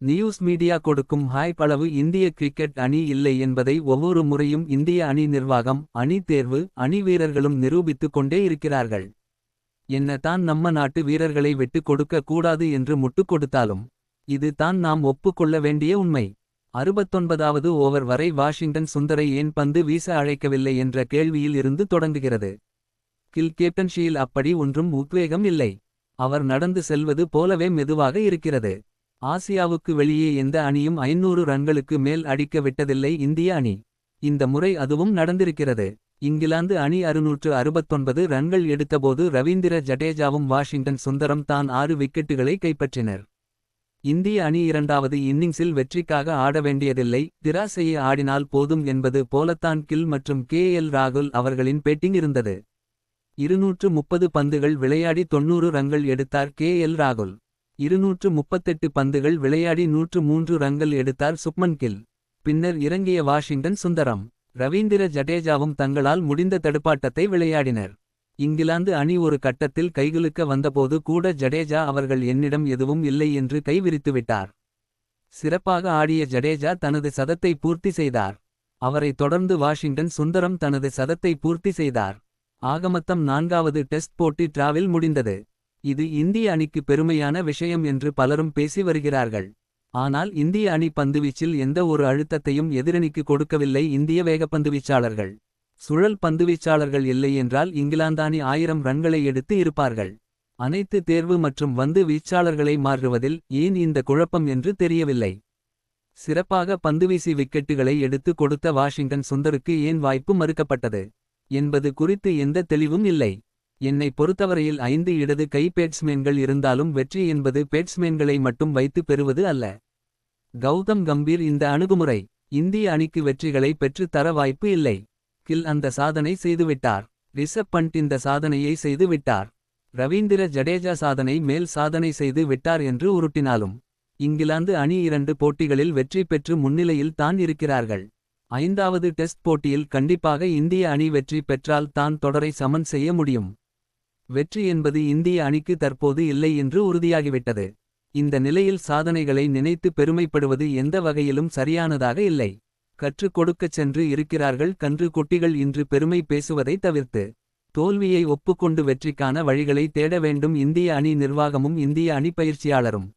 News media கொடுக்கும் hype அளவு இந்திய கிரிக்கெட் அணி இல்லை என்பதை ஒவ்வொரு முறையும் இந்திய அணி நிர்வாகம் அணி தேர்வு அணி வீரர்களும் நிரூபித்துக் கொண்டே இருக்கிறார்கள். என்ன தான் நம்ம நாட்டு வீரர்களை விட்டு கொடுக்க கூடாது என்று முட்டுக் கொடுத்தாலும் இது தான் நாம் ஒப்புக்கொள்ள வேண்டிய உண்மை. அறுபத்தொன்பதாவது ஓவர் வரை வாஷிங்டன் சுந்தரை ஏன் பந்து வீச அழைக்கவில்லை என்ற கேள்வியில் இருந்து தொடங்குகிறது. கில் கேப்டன்ஷியில் அப்படி ஒன்றும் உத்வேகம் இல்லை. அவர் நடந்து செல்வது போலவே மெதுவாக இருக்கிறது. ஆசியாவுக்கு வெளியே எந்த அணியும் ஐநூறு ரன்களுக்கு மேல் அடிக்க விட்டதில்லை இந்திய அணி. இந்த முறை அதுவும் நடந்திருக்கிறது. இங்கிலாந்து அணி அறுநூற்று அறுபத்தொன்பது ரன்கள் எடுத்தபோது ரவீந்திர ஜடேஜாவும் வாஷிங்டன் சுந்தரம் தான் ஆறு விக்கெட்டுகளை கைப்பற்றினர். இந்திய அணி இரண்டாவது இன்னிங்ஸில் வெற்றிக்காக ஆட வேண்டியதில்லை. திராசையை ஆடினால் போதும் என்பது போலத்தான் கில் மற்றும் கே எல் ராகுல் அவர்களின் பேட்டிங் இருந்தது. இருநூற்று முப்பது பந்துகள் விளையாடி தொன்னூறு ரன்கள் எடுத்தார் கே எல் ராகுல். இருநூற்று முப்பத்தெட்டு பந்துகள் விளையாடி நூற்று மூன்று ரன்கள் எடுத்தார் சுப்மன் கில். பின்னர் இறங்கிய வாஷிங்டன் சுந்தரம். ரவீந்திர ஜடேஜாவும் தங்களால் முடிந்த தடுப்பாட்டத்தை விளையாடினர். இங்கிலாந்து அணி ஒரு கட்டத்தில் கைகுலுக்க வந்தபோது கூட ஜடேஜா அவர்கள் என்னிடம் எதுவும் இல்லை என்று கைவிரித்துவிட்டார் சிறப்பாக ஆடிய ஜடேஜா தனது சதத்தை பூர்த்தி செய்தார். அவரைத் தொடர்ந்து வாஷிங்டன் சுந்தரம் தனது சதத்தை பூர்த்தி செய்தார். ஆகமத்தம் நான்காவது டெஸ்ட் போட்டி டிராவில் முடிந்தது. இது இந்திய அணிக்கு பெருமையான விஷயம் என்று பலரும் பேசி வருகிறார்கள். ஆனால் இந்திய அணி பந்துவீச்சில் எந்த ஒரு அழுத்தத்தையும் எதிரணிக்கு கொடுக்கவில்லை இந்திய வேகப்பந்துவீச்சாளர்கள் சுழல் பந்துவீச்சாளர்கள் இல்லை என்றால் இங்கிலாந்தானி ஆயிரம் ரன்களை எடுத்து இருப்பார்கள். அனைத்து தேர்வு மற்றும் வந்து வீச்சாளர்களை மாறுவதில் ஏன் இந்த குழப்பம் என்று தெரியவில்லை. சிறப்பாக பந்துவீசி விக்கெட்டுகளை எடுத்து கொடுத்த வாஷிங்டன் சுந்தருக்கு ஏன் வாய்ப்பு மறுக்கப்பட்டது? என்பது குறித்து எந்த தெளிவும் இல்லை. என்னை பொறுத்தவரையில் ஐந்து இடது கை பேட்ஸ்மேன்கள் இருந்தாலும் வெற்றி என்பது பேட்ஸ்மேன்களை மட்டும் வைத்து பெறுவது அல்ல. கௌதம் கம்பீர் இந்த அணுகுமுறை இந்திய அணிக்கு வெற்றிகளை பெற்று தர வாய்ப்பு இல்லை. கில் அந்த சாதனை செய்துவிட்டார். ரிஷப் பண்ட் இந்த சாதனையை செய்து விட்டார் ரவீந்திர ஜடேஜா சாதனை மேல் சாதனை செய்து விட்டார் என்று உருட்டினாலும் இங்கிலாந்து அணி இரண்டு போட்டிகளில் வெற்றி பெற்று முன்னிலையில் தான் இருக்கிறார்கள். ஐந்தாவது டெஸ்ட் போட்டியில் கண்டிப்பாக இந்திய அணி வெற்றி பெற்றால் தான் தொடரை சமன் செய்ய முடியும். வெற்றி என்பது இந்திய அணிக்கு தற்போது இல்லை என்று உறுதியாகிவிட்டது. இந்த நிலையில் சாதனைகளை நினைத்து பெருமைப்படுவது எந்த வகையிலும் சரியானதாக இல்லை. கற்றுக் கொடுக்கச் சென்று இருக்கிறார்கள் கன்று குட்டிகள் இன்று பெருமை பேசுவதை தவிர்த்து. தோல்வியை ஒப்புக்கொண்டு வெற்றிக்கான வழிகளை தேட வேண்டும் இந்திய அணி நிர்வாகமும் இந்திய அணி பயிற்சியாளரும்.